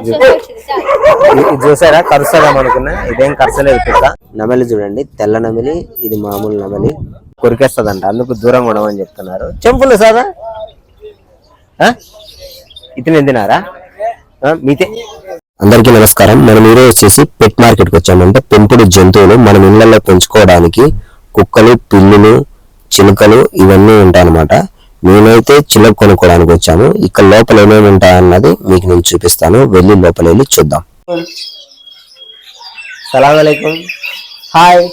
ఇది చూసారా? కరుస్తుందాం అనుకున్నా. ఇదేం కరసలేదు పిక్క నమలి చూడండి. తెల్ల నమిలి ఇది మామూలు నమలి. కొరికేస్తుందంట. అందుకు దూరంగా ఉండమని చెప్తున్నారు. చెంపులు సాదా? ఇతను ఆ, మీతే. అందరికీ నమస్కారం. మనం ఈరోజు వచ్చేసి పెట్ మార్కెట్కి వచ్చామంటే పెంపుడు జంతువులు మనం ఇళ్ళలో పెంచుకోవడానికి కుక్కలు పిల్లులు చిలుకలు ఇవన్నీ ఉంటాయన్నమాట. నేనైతే చిలుక కొనుక్కోవడానికి వచ్చాను. ఇక్కడ లోపల ఏమేమి ఉంటాయన్నది మీకు నేను చూపిస్తాను. వెళ్ళి లోపల వెళ్ళి చూద్దాం. సలాం అలైకుం. Hi.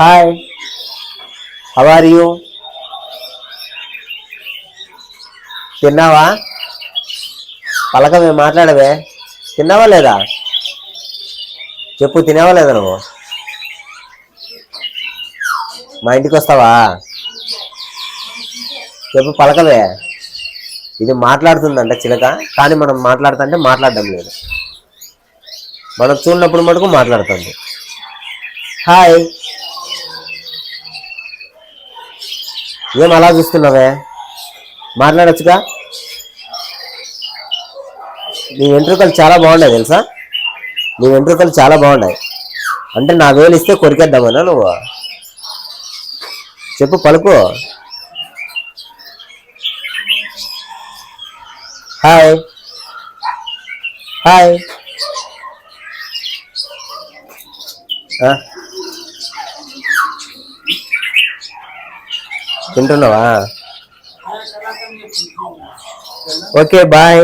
Hi. How are you తిన్నావా? పలకమే మాట్లాడవే. తిన్నావా లేదా? చెప్పు తినేవా లేదా నువ్వు? మా ఇంటికి వస్తావా? చెప్పు పలకలే. ఇది మాట్లాడుతుందంట చిలక కానీ మనం మాట్లాడుతుంటే మాట్లాడడం లేదు. మనం చూడనప్పుడు మటుకు మాట్లాడుతుంది హాయ్. ఏం అలా చూస్తున్నావే? మాట్లాడచ్చుగా? నీ వెంట్రుకలు చాలా బాగున్నాయి తెలుసా? నీ వెంట్రుకలు చాలా బాగున్నాయి. అంటే నా వేలు ఇస్తే కొరికేద్దామన్నా నువ్వు? చెప్పు పలుకు. హాయ్ హాయ్ ఆ? తింటున్నావా ఓకే బాయ్.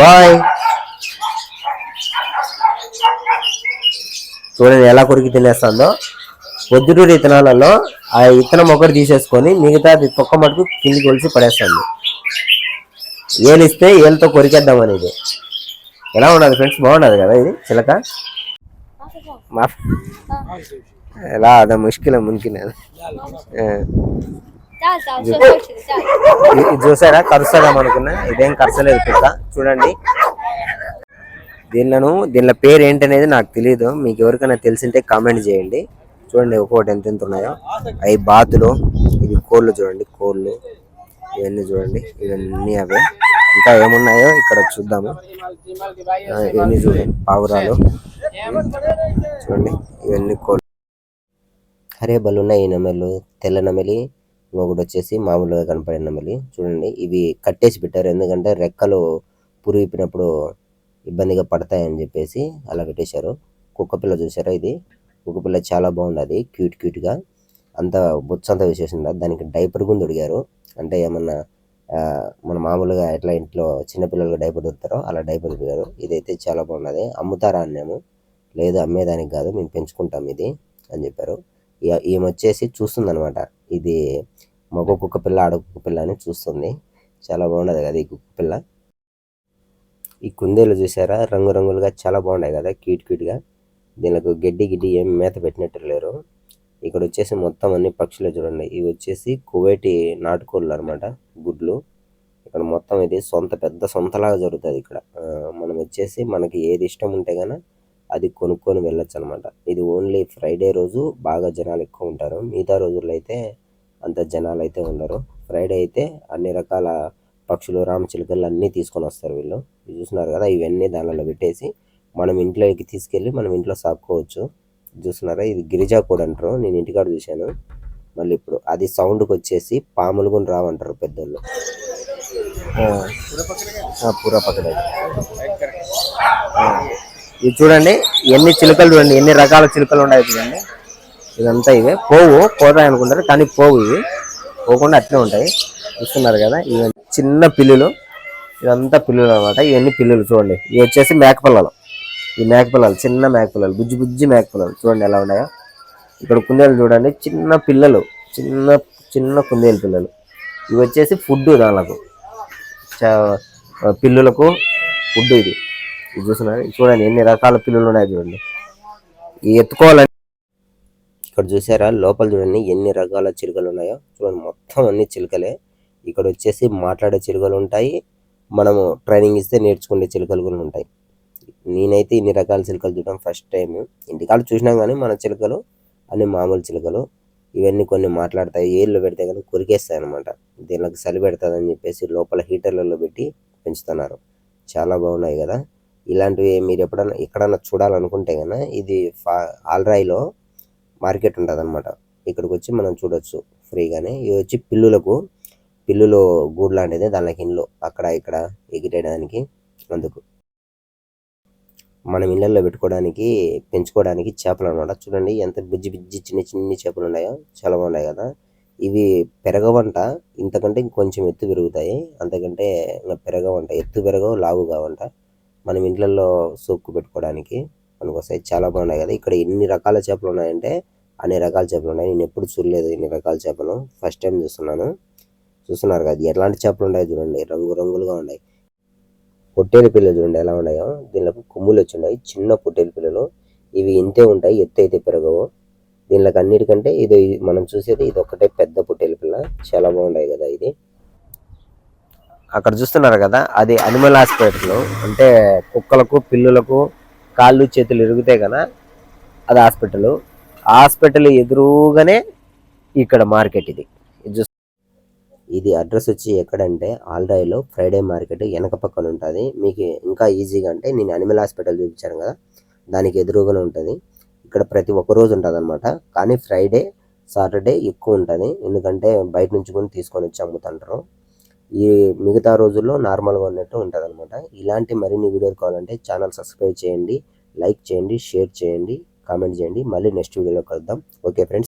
బాయ్. చూడండి ఎలా కొరికి తినేస్తుందో. పొద్దుటూరు ఇతనాలలో ఆ ఇతనం ఒకటి తీసేసుకొని మిగతా తొక్క మటుకు కిందికి కొలిసి పడేస్తుంది. ఏలిస్తే ఏళ్ళతో కొరికేద్దాం అనేది. ఎలా ఉండదు ఫ్రెండ్స్? బాగుండదు కదా ఇది? చిలక? మా ఎలా? అదే ముష్కిల మునికిన. ఇది చూసారా? కరుస్తుందాం అనుకున్నా. ఇదేం కరసలేదు పిక్క చూడండి. దీనిలను దీనిలో పేరు ఏంటనేది నాకు తెలియదు మీకు ఎవరికైనా తెలిసింటే కామెంట్ చేయండి. చూడండి ఒక్కొక్కటి ఎంత ఎంత ఉన్నాయో. అవి బాతులు. ఇవి కోళ్ళు చూడండి. కోళ్ళు. ఇవన్నీ చూడండి. ఇవన్నీ అవే. ఇంకా ఏమున్నాయో ఇక్కడ చూద్దాము. ఇవన్నీ చూడండి పావురాలు. చూడండి ఇవన్నీ కోళ్ళు. అరే బలున్నాయి ఈ నెమలు తెల్ల నెమలి ఇంకొకటి వచ్చేసి మామూలుగా కనపడే నెమలి. చూడండి ఇవి కట్టేసి పెట్టారు. ఎందుకంటే రెక్కలు పురిగిపినప్పుడు ఇబ్బందిగా పడతాయని చెప్పేసి అలా పెట్టేశారు. కుక్కపిల్ల చూసారా ఇది? కుక్కపిల్ల చాలా బాగుంది క్యూట్ క్యూట్గా అంత బొచ్చంతా వేసేసింది? దానికి డైపర్ గుంది ఉడిగారు అంటే ఏమన్నా మన మామూలుగా ఎట్లా ఇంట్లో చిన్నపిల్లలకు డైపర్ దొరుకుతారో అలా డైపర్ దొరికారు. ఇదైతే చాలా బాగున్నది. అమ్ముతారా అన్నాము? లేదు అమ్మేదానికి కాదు మేము పెంచుకుంటాం ఇది అని చెప్పారు. ఈమె వచ్చేసి చూస్తుందనమాట ఇది మగ కుక్క పిల్ల ఆడ కుక్క పిల్ల అని చూస్తుంది. చాలా బాగున్నది కదా ఈ కుక్క పిల్ల. ఈ కుందేలు చూసారా? రంగురంగులుగా చాలా బాగున్నాయి కదా క్యూట్ క్యూట్గా. దీనికి గడ్డి గిడ్డి ఏం మేత పెట్టినట్టు లేరు. ఇక్కడ వచ్చేసి మొత్తం అన్ని పక్షులు చూడండి. ఇవి వచ్చేసి కువైటి నాటుకోళ్ళు అనమాట గుడ్లు. ఇక్కడ మొత్తం ఇది సొంత పెద్ద సొంతలాగా జరుగుతుంది ఇక్కడ. మనం వచ్చేసి మనకి ఏది ఇష్టం ఉంటే గాన అది కొనుక్కొని వెళ్ళొచ్చు అనమాట ఇది ఓన్లీ ఫ్రైడే రోజు బాగా జనాలు ఎక్కువ ఉంటారు. మిగతా రోజుల్లో అయితే అంత జనాలు అయితే ఉండరు. ఫ్రైడే అయితే అన్ని రకాల పక్షులు రామచిలుకలు అన్నీ తీసుకొని వస్తారు వీళ్ళు. ఇది చూస్తున్నారు కదా ఇవన్నీ దానిలో పెట్టేసి మనం ఇంట్లోకి తీసుకెళ్ళి మనం ఇంట్లో సాక్కోవచ్చు చూస్తున్నారా? ఇది గిరిజా కోడ్ అంటారు. నేను ఇంటికాడ చూశాను. మళ్ళీ ఇప్పుడు అది సౌండ్కి వచ్చేసి పాములు కూడా రావంటారు పెద్దోళ్ళు. పూర పక్కన. ఇది చూడండి ఎన్ని చిలుకలు చూడండి ఎన్ని రకాల చిలుకలు ఉన్నాయి చూడండి. ఇదంతా ఇవే. పోవు పోతాయి అనుకుంటారు కానీ పోవు ఇవి. పోకుండా అట్లే ఉంటాయి. చూస్తున్నారు కదా ఇవి చిన్న పిల్లులు. ఇదంతా పిల్లులు అనమాట ఇవన్నీ పిల్లులు చూడండి. ఇవి వచ్చేసి మేకపిల్లలు ఈ మేకపిల్లలు చిన్న మేకపిల్లలు బుజ్జి బుజ్జి మేకపిల్లలు చూడండి ఎలా ఉన్నాయో. ఇక్కడ కుందేలు చూడండి చిన్న పిల్లలు చిన్న చిన్న కుందేలు పిల్లలు. ఇవి వచ్చేసి ఫుడ్ దానికి పిల్లులకు ఫుడ్ ఇది. ఇది చూస్తున్నారు? చూడండి ఎన్ని రకాల పిల్లులు ఉన్నాయి చూడండి. ఈ ఎత్తుకోవాలంటే ఇక్కడ చూసారా? లోపల చూడండి ఎన్ని రకాల చిలుకలు ఉన్నాయో. చూడండి మొత్తం అన్ని చిలుకలే. ఇక్కడ వచ్చేసి మాట్లాడే చిలుకలు ఉంటాయి. మనము ట్రైనింగ్ ఇస్తే నేర్చుకునే చిలుకలు కూడా ఉంటాయి. నేనైతే ఇన్ని రకాల చిలుకలు చూడడం ఫస్ట్ టైం ఇంటికాడ చూసినాం కానీ మన చిలుకలు అన్ని మామూలు చిలుకలు ఇవన్నీ కొన్ని మాట్లాడతాయి ఏళ్ళు పెడితే కానీ కొరికేస్తాయి అనమాట దీనికి చలి పెడుతుందని చెప్పేసి లోపల హీటర్లలో పెట్టి పెంచుతున్నారు. చాలా బాగున్నాయి కదా. ఇలాంటివి మీరు ఎప్పుడన్నా ఎక్కడన్నా చూడాలనుకుంటే కన్నా ఇది ఫా ఆల్రాయిలో మార్కెట్ ఉంటుంది అనమాట ఇక్కడికి వచ్చి మనం చూడొచ్చు ఫ్రీగానే. ఇవి వచ్చి పిల్లులకు పిల్లులు గూడు లాంటిది దానికి ఇండ్లు అక్కడ ఇక్కడ ఎగిరేయడానికి అందుకు. మనం ఇళ్ళల్లో పెట్టుకోవడానికి పెంచుకోవడానికి చేపలు అనమాట చూడండి ఎంత బుజ్జి బుజ్జి చిన్న చిన్ని చేపలు ఉన్నాయో చాలా బాగున్నాయి కదా. ఇవి పెరగవంట ఇంతకంటే ఇంకొంచెం ఎత్తు పెరుగుతాయి. అంతకంటే ఇంకా పెరగవంట ఎత్తు పెరగవు లావు కావంట. మనం ఇంట్లలో సోక్కు పెట్టుకోవడానికి మనకు వస్తాయి చాలా బాగున్నాయి కదా. ఇక్కడ ఎన్ని రకాల చేపలు ఉన్నాయంటే అన్ని రకాల చేపలు ఉన్నాయి. నేను ఎప్పుడు చూడలేదు ఇన్ని రకాల చేపలు. ఫస్ట్ టైం చూస్తున్నాను. చూస్తున్నారు కదా ఎలాంటి చేపలు ఉన్నాయి చూడండి. రంగు రంగులుగా ఉన్నాయి. పొట్టేలు పిల్లలు చూడండి ఎలా ఉన్నాయో. దీనిలోకి కొమ్ములు వచ్చి ఉన్నాయి. చిన్న పొట్టేలు పిల్లలు. ఇవి ఇంతే ఉంటాయి. ఎత్తు అయితే పెరగవు. దీనిలోకి అన్నిటికంటే ఇది మనం చూసేది ఇది ఒకటే పెద్ద పొట్టేలు పిల్ల. చాలా బాగున్నాయి కదా ఇది. అక్కడ చూస్తున్నారు కదా అది అనిమల్ హాస్పిటల్ అంటే కుక్కలకు పిల్లులకు కాళ్ళు చేతులు ఇరుగుతే కదా అది హాస్పిటల్ హాస్పిటల్ ఎదురుగానే ఇక్కడ మార్కెట్ ఇది. ఇది అడ్రస్ వచ్చి ఎక్కడంటే ఆల్రాయిలో ఫ్రైడే మార్కెట్ వెనక పక్కన ఉంటుంది. మీకు ఇంకా ఈజీగా అంటే నేను అనిమల్ హాస్పిటల్ చూపించాను కదా దానికి ఎదురుగానే ఉంటుంది. ఇక్కడ ప్రతి ఒక్క రోజు ఉంటుంది అనమాట కానీ ఫ్రైడే సాటర్డే ఎక్కువ ఉంటుంది. ఎందుకంటే బయట నుంచి కొని తీసుకొని వచ్చి అమ్ముతుంటారు. ఈ మిగతా రోజుల్లో నార్మల్గా ఉన్నట్టు ఉంటుంది అనమాట ఇలాంటి మరిన్ని వీడియోలు కావాలంటే ఛానల్ సబ్స్క్రైబ్ చేయండి లైక్ చేయండి షేర్ చేయండి కామెంట్ చేయండి. మళ్ళీ నెక్స్ట్ వీడియోలో కలుద్దాం. Okay friends.